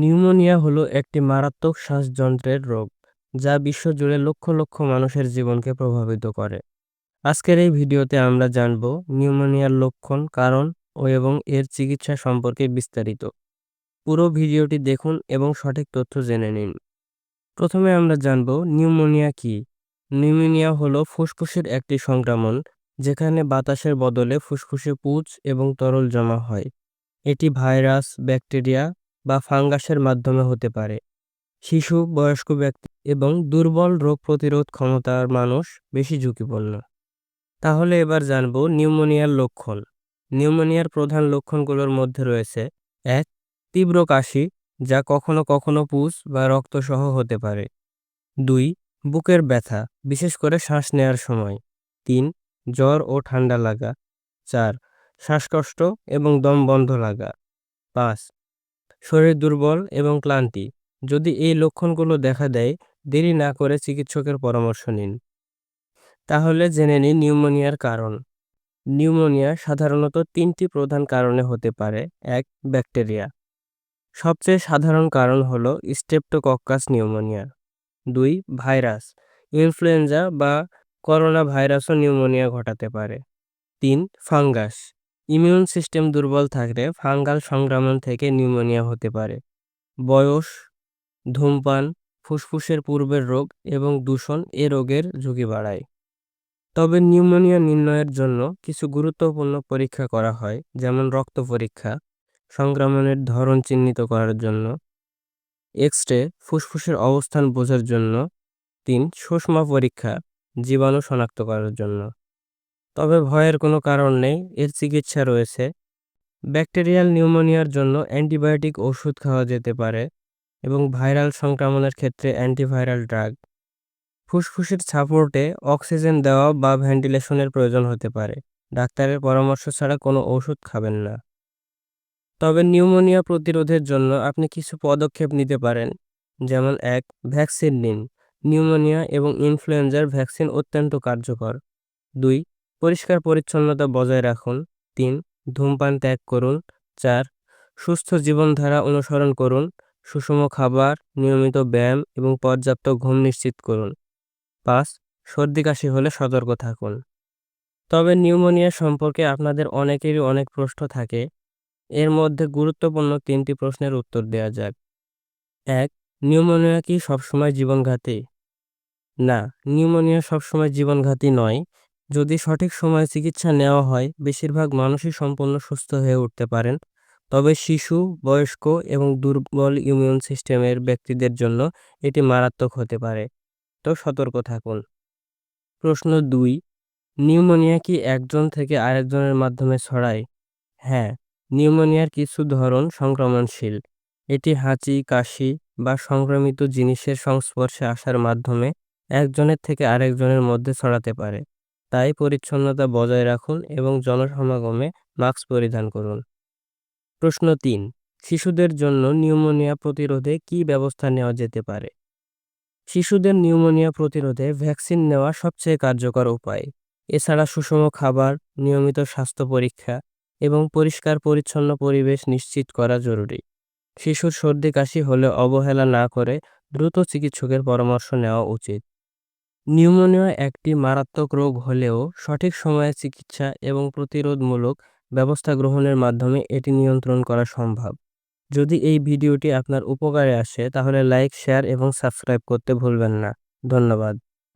Pneumonia হলো একটি মারাত্মক শ্বাসযন্ত্রের রোগ, যা বিশ্বজুড়ে লক্ষ লক্ষ মানুষের জীবনকে প্রভাবিত করে। আজকের এই ভিডিওতে আমরা জানব নিউমোনিয়ার লক্ষণ, কারণ ও এবং এর চিকিৎসা সম্পর্কে বিস্তারিত। পুরো ভিডিওটি দেখুন এবং সঠিক তথ্য জেনে নিন। প্রথমে আমরা জানব নিউমোনিয়া কি। নিউমোনিয়া হলো ফুসফুসের একটি সংক্রমণ, যেখানে বাতাসের বদলে ফুসফুসে পুঁজ এবং তরল জমা হয়। এটি ভাইরাস, ব্যাকটেরিয়া বা ফাঙ্গাসের মাধ্যমে হতে পারে। শিশু, বয়স্ক ব্যক্তি এবং দুর্বল রোগ প্রতিরোধ ক্ষমতার মানুষ বেশি ঝুঁকিপূর্ণ। তাহলে এবার জানব নিউমোনিয়ার লক্ষণ। নিউমোনিয়ার প্রধান লক্ষণগুলোর মধ্যে রয়েছে, এক, তীব্র কাশি, যা কখনো কখনো পুষ বা রক্তসহ হতে পারে। দুই, বুকের ব্যথা, বিশেষ করে শ্বাস নেওয়ার সময়। তিন, জ্বর ও ঠান্ডা লাগা। চার, শ্বাসকষ্ট এবং দম বন্ধ লাগা। পাঁচ শরীর দুর্বল এবং ক্লান্তি। যদি এই লক্ষণগুলো দেখা দেয়, দেরি না করে চিকিৎসকের পরামর্শ নিন। তাহলে জেনে নিন নিউমোনিয়ার কারণ। নিউমোনিয়া সাধারণত তিনটি প্রধান কারণে হতে পারে, এক, ব্যাকটেরিয়া। সবচেয়ে সাধারণ কারণ হল স্টেপ্টোকক্কাস নিউমোনিয়া। দুই, ভাইরাস। ইনফ্লুয়েঞ্জা বা করোনা ভাইরাসও নিউমোনিয়া ঘটাতে পারে। তিন, ফাঙ্গাস। ইমিউন সিস্টেম দুর্বল থাকলে ফাঙ্গাল সংক্রমণ থেকে নিউমোনিয়া হতে পারে। বয়স, ধূমপান, ফুসফুসের পূর্বের রোগ এবং দূষণ এ রোগের ঝুঁকি বাড়ায়। তবে নিউমোনিয়া নির্ণয়ের জন্য কিছু গুরুত্বপূর্ণ পরীক্ষা করা হয়, যেমন রক্ত পরীক্ষা, সংক্রমণের ধরন চিহ্নিত করার জন্য এক্স রে ফুসফুসের অবস্থান বোঝার জন্য, তিন, সুষমা পরীক্ষা, জীবাণু শনাক্ত করার জন্য। তবে ভয়ের কোনো কারণ নেই, এর চিকিৎসা রয়েছে। ব্যাকটেরিয়াল নিউমোনিয়ার জন্য অ্যান্টিবায়োটিক ওষুধ খাওয়া যেতে পারে এবং ভাইরাল সংক্রমণের ক্ষেত্রে অ্যান্টিভাইরাল ড্রাগ। ফুসফুসের সাপোর্টে অক্সিজেন দেওয়া বা ভেন্টিলেশনের প্রয়োজন হতে পারে। ডাক্তারের পরামর্শ ছাড়া কোনো ওষুধ খাবেন না। তবে নিউমোনিয়া প্রতিরোধের জন্য আপনি কিছু পদক্ষেপ নিতে পারেন, যেমন এক, ভ্যাকসিন নিন। নিউমোনিয়া এবং ইনফ্লুয়েঞ্জার ভ্যাকসিন অত্যন্ত কার্যকর। দুই পরিষ্কার পরিচ্ছন্নতা বজায় রাখুন। তিন, ধূমপান ত্যাগ করুন। চার, সুস্থ জীবনধারা অনুসরণ করুন। সুষম খাবার, নিয়মিত ব্যায়াম এবং পর্যাপ্ত ঘুম নিশ্চিত করুন। পাঁচ সর্দি কাশি হলে সতর্ক থাকুন। তবে নিউমোনিয়া সম্পর্কে আপনাদের অনেকেরই অনেক প্রশ্ন থাকে। এর মধ্যে গুরুত্বপূর্ণ তিনটি প্রশ্নের উত্তর দেওয়া যাক। এক, নিউমোনিয়া কি সবসময় জীবনঘাতী? না, নিউমোনিয়া সবসময় জীবনঘাতী নয়। যদি সঠিক সময়ে চিকিৎসা নেওয়া হয়, বেশিরভাগ মানুষই সম্পূর্ণ সুস্থ হয়ে উঠতে পারেন। তবে শিশু, বয়স্ক এবং দুর্বল ইমিউন সিস্টেমের ব্যক্তিদের জন্য এটি মারাত্মক হতে পারে। তো সতর্ক থাকুন। প্রশ্ন দুই, নিউমোনিয়া কি একজন থেকে আরেকজনের মাধ্যমে ছড়ায়? হ্যাঁ নিউমোনিয়ার কিছু ধরন সংক্রমণশীল। এটি হাঁচি, কাশি বা সংক্রমিত জিনিসের সংস্পর্শে আসার মাধ্যমে একজনের থেকে আরেকজনের মধ্যে ছড়াতে পারে। তাই পরিচ্ছন্নতা বজায় রাখুন এবং জনসমাগমে মাস্ক পরিধান করুন। প্রশ্ন তিন, শিশুদের জন্য নিউমোনিয়া প্রতিরোধে কি ব্যবস্থা নেওয়া যেতে পারে? শিশুদের নিউমোনিয়া প্রতিরোধে ভ্যাকসিন নেওয়া সবচেয়ে কার্যকর উপায়। এছাড়া সুষম খাবার, নিয়মিত স্বাস্থ্য পরীক্ষা এবং পরিষ্কার পরিচ্ছন্ন পরিবেশ নিশ্চিত করা জরুরি। শিশুর সর্দি কাশি হলে অবহেলা না করে দ্রুত চিকিৎসকের পরামর্শ নেওয়া উচিত। নিউমোনিয়া একটি মারাত্মক রোগ হলেও সঠিক সময়ে চিকিৎসা এবং প্রতিরোধমূলক ব্যবস্থা গ্রহণের মাধ্যমে এটি নিয়ন্ত্রণ করা সম্ভব। যদি এই ভিডিওটি আপনার উপকারে আসে, তাহলে লাইক, শেয়ার এবং সাবস্ক্রাইব করতে ভুলবেন না। ধন্যবাদ।